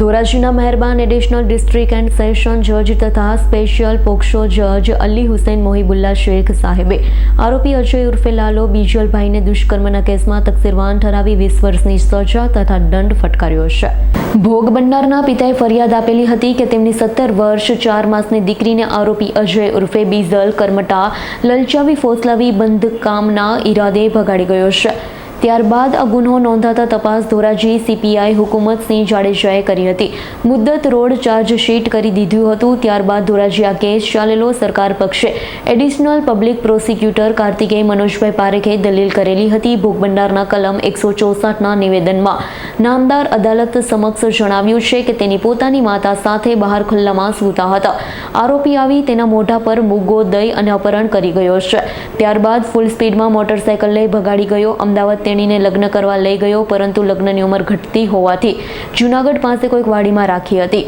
ધોરાજીના મહેરબાન additional district and session જજ તથા સ્પેશિયલ પોક્સો જજ અલી હુસૈન મોહિબુલ્લા શેખ સાહેબે આરોપી અજય ઉર્ફે લાલો બીજલભાઈને દુષ્કર્મના કેસમાં તકસીરવાન ઠરાવી વીસ વર્ષની સજા તથા દંડ ફટકાર્યો છે. ભોગ બનનારના પિતાએ ફરિયાદ આપેલી હતી કે તેમની સત્તર વર્ષ, ચાર માસની દીકરીને આરોપી અજય ઉર્ફે બીઝલ કર્મટા, લલચાવી, ફોસલાવી બંધકામના ઈરાદે ભગાડી ગયો છે. ત્યારબાદ આ ગુનો નોંધાતા તપાસ ધોરાજી સીપીઆઈ હુકુમતસિંહ જાડેજાએ કરી હતી. મુદ્દત રોડ ચાર્જશીટ કરી દીધું હતું, ત્યારબાદ ધોરાજી આ કેસ ચાલેલો સરકાર પક્ષે. એડિશનલ પબ્લિક પ્રોસિક્યુટર કાર્તિકેય મનોજભાઈ પારેખે દલીલ કરેલી હતી ભોગભંડારના કલમ એકસો ચોસઠના નિવેદનમાં. નામદાર અદાલત સમક્ષ જણાવ્યું છે કે તેની પોતાની માતા સાથે બહાર ખુલ્લામાં સૂતા હતા. આરોપી આવી તેના મોઢા પર મુગ્ગો દઈ અને અપહરણ કરી ગયો છે. ત્યારબાદ ફૂલ સ્પીડમાં મોટરસાયકલ લઈ ભગાડી ગયો. અમદાવાદ તેણીને લગ્ન કરવા લઈ ગયો, પરંતુ લગ્નની ઉંમર ઘટતી હોવાથી જૂનાગઢ પાસે કોઈક વાડીમાં રાખી હતી.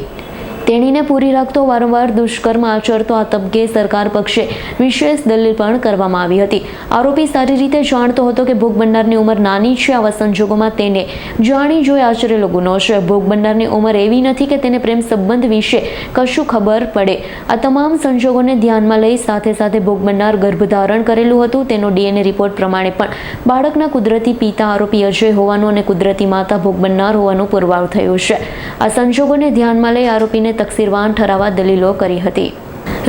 તેણીને પૂરી રાખતો વારંવાર દુષ્કર્મ આચરતો આ તબકે સરકાર પક્ષે વિશેષ દલીલ પણ કરવામાં આવી હતી. આરોપી સારી રીતે જાણતો હતો કે ભોગ બનનારની ઉંમર નાની છે. આવા સંજોગોમાં તેને જાણી જોઈ આચરેલો ગુનો છે. ભોગ બનનારની ઉંમર એવી નથી કે તેને પ્રેમ સંબંધ વિશે કશું ખબર પડે. આ તમામ સંજોગોને ધ્યાનમાં લઈ સાથે સાથે ભોગ બનનાર ગર્ભધારણ કરેલું હતું. તેનો ડીએનએ રિપોર્ટ પ્રમાણે પણ બાળકના કુદરતી પિતા આરોપી અજય હોવાનું અને કુદરતી માતા ભોગ બનનાર હોવાનું પુરવાર થયું છે. આ સંજોગોને ધ્યાનમાં લઈ આરોપીને તકસીરવાન ઠરાવવા દલીલો કરી હતી.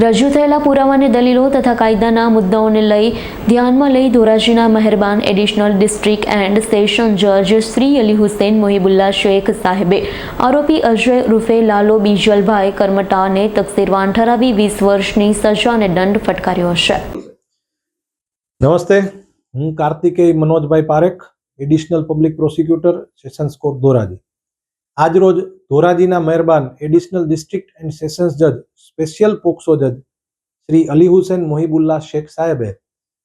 રજૂ થયેલા પુરાવાને દલીલો તથા કાયદાના મુદ્દાઓને લઈ ધ્યાનમાં લઈ ધોરાજીના મહેરબાન એડિશનલ ડિસ્ટ્રિક્ટ એન્ડ સેશન જજ શ્રી અલી હુસૈન મોહિબુલ્લા શેખ સાહેબે આરોપી અજય રૂફે લાલો બીજલભાઈ કર્મટાને તકસીરવાન ઠરાવી વીસ વર્ષની સજા અને દંડ ફટકાર્યો છે. નમસ્તે. હું કાર્તિકેય મનોજભાઈ Parekh, additional public prosecutor, sessions court Dhoraji. આજરોજ ધોરાજીના મહેરબાન એડિશનલ ડિસ્ટ્રિક્ટ એન્ડ સેશન્સ જજ, સ્પેશિયલ પોક્સો જજ, શ્રી અલી હુસેન મોહિબુલ્લા શેખ સાહેબે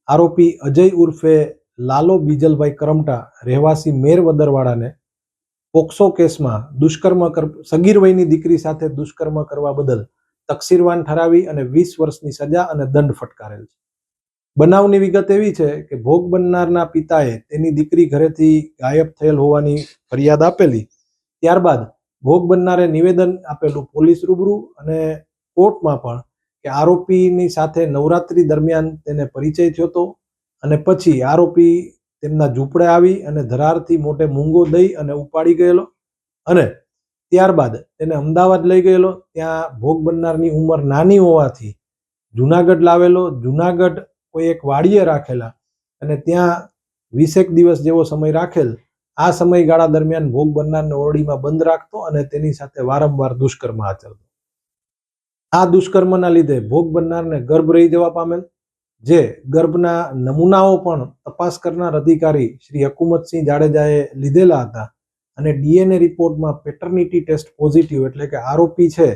આરોપી અજય ઉર્ફે લાલો બીજલભાઈ કરમટા રહેવાસી મેર વદરવાડાને પોક્સો કેસમાં દુષ્કર્મ કર સગીર વયની દીકરી સાથે દુષ્કર્મ કરવા બદલ તકસીરવાન ઠરાવી અને વીસ વર્ષની સજા અને દંડ ફટકારેલ છે. બનાવની વિગત એવી છે કે ભોગ બનનારના પિતાએ તેની દીકરી ઘરેથી ગાયબ થયેલ હોવાની ફરિયાદ આપેલી ત્યારબાદ ભોગ બનનારે નિવેદન આપેલું પોલીસ રૂબરૂ અને કોર્ટમાં પણ કે આરોપીની સાથે નવરાત્રી દરમિયાન તેને પરિચય થયો હતો અને પછી આરોપી તેમના ઝૂંપડે આવી અને ધરારથી મોટે મૂંગો દઈ અને ઉપાડી ગયેલો અને ત્યારબાદ તેને અમદાવાદ લઈ ગયેલો. ત્યાં ભોગ બનનારની ઉંમર નાની હોવાથી જુનાગઢ લાવેલો. જુનાગઢ કોઈ એક વાડીએ રાખેલા અને ત્યાં વીસેક દિવસ જેવો સમય રાખેલ આ સમયગાળા દરમિયાન ભોગ બનનારને ઓરડીમાં બંધ રાખતો અને તેની સાથે વારંવાર દુષ્કર્મ આચરતો. આ દુષ્કર્મના લીધે ભોગ બનનારને ગર્ભ રહી જવા પામેલ, જે ગર્ભના નમૂનાઓ પણ તપાસ કરનાર અધિકારી શ્રી હકુમતસિંહ જાડેજાએ લીધેલા હતા અને ડીએનએ રિપોર્ટમાં પેટર્નિટી ટેસ્ટ પોઝિટિવ એટલે કે આરોપી છે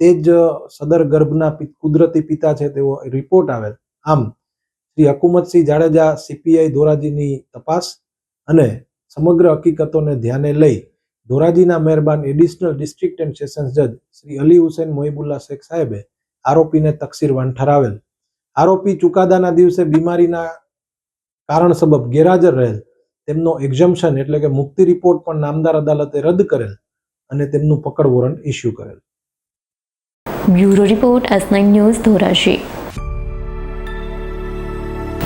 તે જ સદર ગર્ભના કુદરતી પિતા છે તેવો રિપોર્ટ આવેલ. આમ, શ્રી હકુમતસિંહ જાડેજા સીપીઆઈ ધોરાજીની તપાસ અને સમગ્ર હકીકતોને ધ્યાને લઈ ધોરાજીના મહેરબાન એડિશનલ ડિસ્ટ્રિક્ટ એન્ડ સેશન્સ જજ શ્રી અલી હુસેન મોહિબુલ્લા શેખ સાહેબે આરોપીને તકસીરવાન ઠરાવેલ. આરોપી ચુકાદાના દિવસે બીમારીના કારણ સબબ ગેરહાજર રહેલ. તેમનો એક્ઝમ્પશન એટલે કે મુક્તિ રિપોર્ટ પણ નામદાર અદાલતે રદ કરેલ અને તેમનું પકડ વોરંટ ઇસ્યુ કરેલ. Bureau report S nine news Dhoraji.